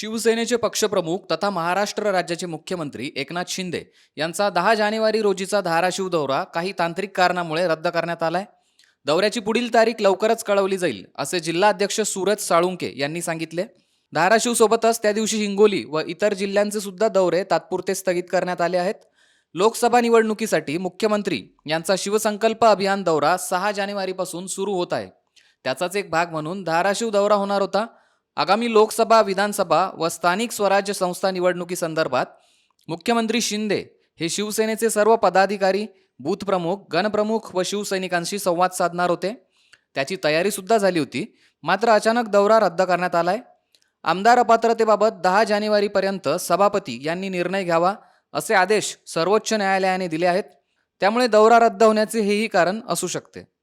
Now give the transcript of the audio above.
शिवसेनेचे पक्षप्रमुख तथा महाराष्ट्र राज्याचे मुख्यमंत्री एकनाथ शिंदे यांचा दहा जानेवारी रोजीचा धाराशिव दौरा काही तांत्रिक कारणामुळे रद्द करण्यात आलाय. दौऱ्याची पुढील तारीख लवकरच कळवली जाईल असे जिल्हाध्यक्ष सूरज साळुंके यांनी सांगितले. धाराशिव सोबतच त्या दिवशी हिंगोली व इतर जिल्ह्यांचे सुद्धा दौरे तात्पुरते स्थगित करण्यात आले आहेत. लोकसभा निवडणुकीसाठी मुख्यमंत्री यांचा शिवसंकल्प अभियान दौरा सहा जानेवारीपासून सुरू होत आहे. त्याचाच एक भाग म्हणून धाराशिव दौरा होणार होता. आगामी लोकसभा विधानसभा व स्थानिक स्वराज्य संस्था निवडणुकीसंदर्भात मुख्यमंत्री शिंदे हे शिवसेनेचे सर्व पदाधिकारी बूथ प्रमुख गणप्रमुख व शिवसैनिकांशी संवाद साधणार होते. त्याची तयारीसुद्धा झाली होती. मात्र अचानक दौरा रद्द करण्यात आलाय. आमदार अपात्रतेबाबत दहा जानेवारीपर्यंत सभापती यांनी निर्णय घ्यावा असे आदेश सर्वोच्च न्यायालयाने दिले आहेत. त्यामुळे दौरा रद्द होण्याचे हेही कारण असू शकते.